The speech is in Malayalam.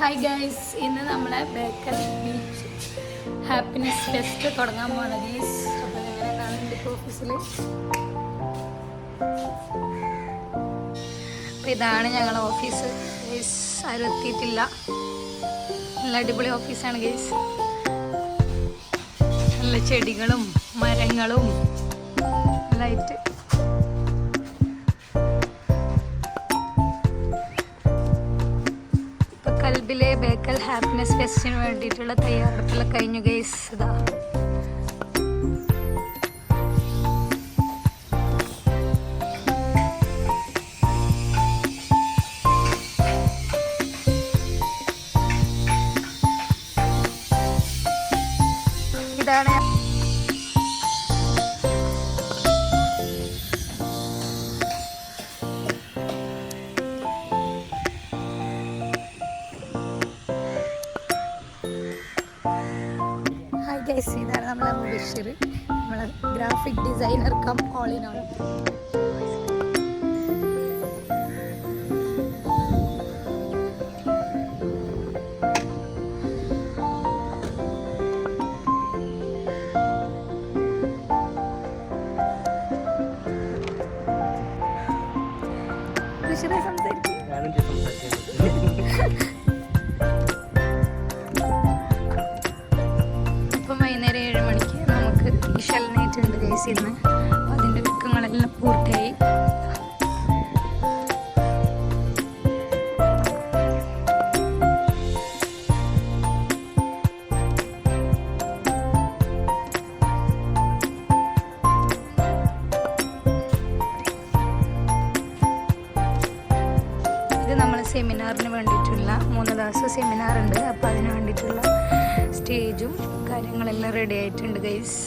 ഹായ് ഗൈസ് ഇന്ന് നമ്മളെ ബേക്കൽ ബീച്ച് ഹാപ്പിനെസ് ഫെസ്റ്റ് തുടങ്ങാൻ പോവാണ് ഗൈസ് അപ്പോൾ എങ്ങനെ കാണുന്നുണ്ട് ഓഫീസിൽ അപ്പോൾ ഇതാണ് ഞങ്ങളുടെ ഓഫീസ് ഗൈസ് ആരും എത്തിയിട്ടില്ല. നല്ല അടിപൊളി ഓഫീസാണ് ഗൈസ് നല്ല ചെടികളും മരങ്ങളും. ലൈറ്റ് കൽബിലെ ബേക്കൽ ഹാപ്പിനെസ് ഫെസ്റ്റിന് വേണ്ടിയിട്ടുള്ള തയ്യാറെടുപ്പുകൾ കഴിഞ്ഞു ഗൈസ് ഇതാ. ഇതാണ് ഗൈസ് ഇതാണ് നമ്മളെ ബഷീർ നമ്മളെ graphic designer cum all in all സംസാരിക്കും. നമുക്ക് വിഷൽ അപ്പോൾ അതിന്റെ ഒരുക്കങ്ങളെല്ലാം പൂർത്തിയായി. സെമിനാറിന് വേണ്ടിയിട്ടുള്ള മൂന്ന് ദിവസം സെമിനാർ ഉണ്ട്. അപ്പോൾ അതിന് വേണ്ടിയിട്ടുള്ള സ്റ്റേജും കാര്യങ്ങളെല്ലാം റെഡി ആയിട്ടുണ്ട് ഗൈസ്